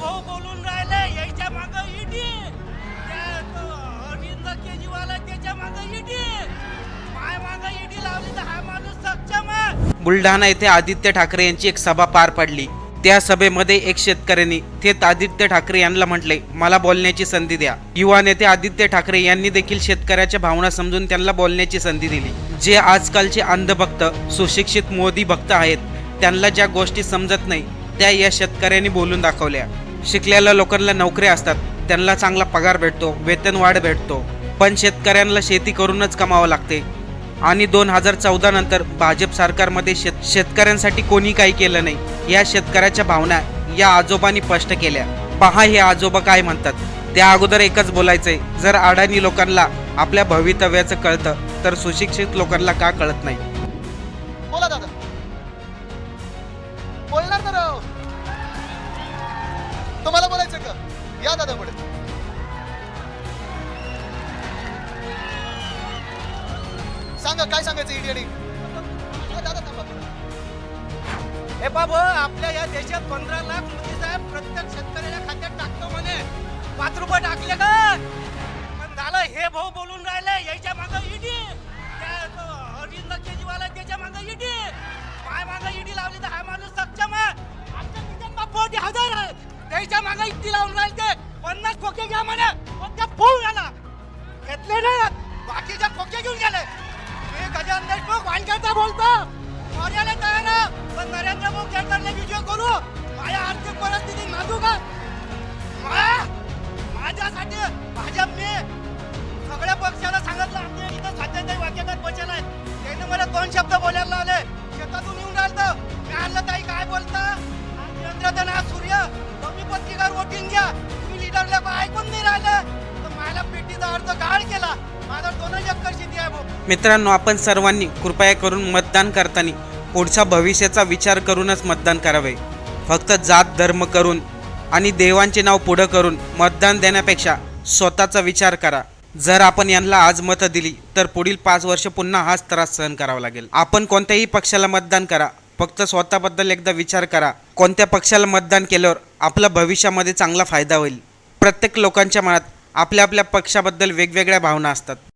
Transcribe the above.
भाऊ बोलून राहिले यायच्या माग ईडी अरविंद केजरीवाल त्याच्या माग ईडी माय माग ईडी लावली तर हा माणूस सक्षम आहे. बुलढाणा येथे आदित्य ठाकरे यांची एक सभा पार पडली. त्या सभेमध्ये एक शेतकऱ्यांनी थेट आदित्य ठाकरे यांना म्हटले मला बोलण्याची संधी द्या. युवा नेते आदित्य ठाकरे यांनी देखील शेतकऱ्याच्या भावना समजून त्यांना बोलण्याची संधी दिली. जे आजकालचे अंधभक्त सुशिक्षित मोदी भक्त आहेत त्यांना ज्या गोष्टी समजत नाही त्या या शेतकऱ्यांनी बोलून दाखवल्या. शिकलेल्या लोकांना नोकऱ्या असतात. त्यांना चांगला पगार भेटतो वेतनवाढ भेटतो. पण शेतकऱ्यांना शेती करूनच कमावं लागते. आणि दोन हजार चौदा नंतर भाजप सरकारमध्ये शेत शेतकऱ्यांसाठी कोणी काही केलं नाही या शेतकऱ्याच्या भावना या आजोबांनी स्पष्ट केल्या. पहा हे आजोबा काय म्हणतात. त्या अगोदर एकच बोलायचंय जर अडाणी लोकांना आपल्या भवितव्याचं कळतं तर सुशिक्षित लोकांना का कळत नाही? तुम्हाला बोलायचं का? या दादा पुढे. सांगा काय सांगायचं ईडी आणि? हा, दादा थांबा हे बाबा आपल्या या देशात पंधरा लाख मोदी साहेब प्रत्येक शेतकऱ्याच्या खात्यात टाकतो म्हणे. पाच रुपये टाकले का? पण झालं हे भाऊ बोलून राहिले याच्या त्याच्या माग ईडी लावून राहिले ते पन्नास खोके घ्या म्हणे. पण त्या फोन झाला. घेतले नाही. बाकीच्या खोके घेऊन गेले. मी गजानन देशमुख वानखेडचा बोलतो. मर्याला तयार आहे. पण नरेंद्र मोदी सरकारने विजय करू. माझ्या आर्थिक परिस्थिती नाजू का? मा- माझ्यासाठी भाजपने सगळ्या पक्षाला सांगितलं. आमच्या इथं सत्याताई वाक्यात बचल आहेत त्यांनी मला दोन शब्द बोलायला लावले. शेतातून येऊन राहिलं मी आणलं ताई. घ्या तुम्ही लिडरला ऐकून नाही राहिलं. तर मला पेटीचा अर्ज गाळ केला. माझा शेती आहे मित्रांनो आपण सर्वांनी कृपया करून मतदान करताना पुढच्या भविष्याचा विचार करूनच मतदान करावे. फक्त जात धर्म करून आणि देवांचे नाव पुढं करून मतदान देण्यापेक्षा स्वतःचा विचार करा. जर आपण यांना आज मतं दिली तर पुढील पाच वर्ष पुन्हा हाच त्रास सहन करावा लागेल. आपण कोणत्याही पक्षाला मतदान करा. फक्त स्वतःबद्दल एकदा विचार करा. कोणत्या पक्षाला मतदान केल्यावर आपला भविष्यामध्ये चांगला फायदा होईल? प्रत्येक लोकांच्या मनात आपल्या आपल्या पक्षाबद्दल वेगवेगळ्या भावना असतात.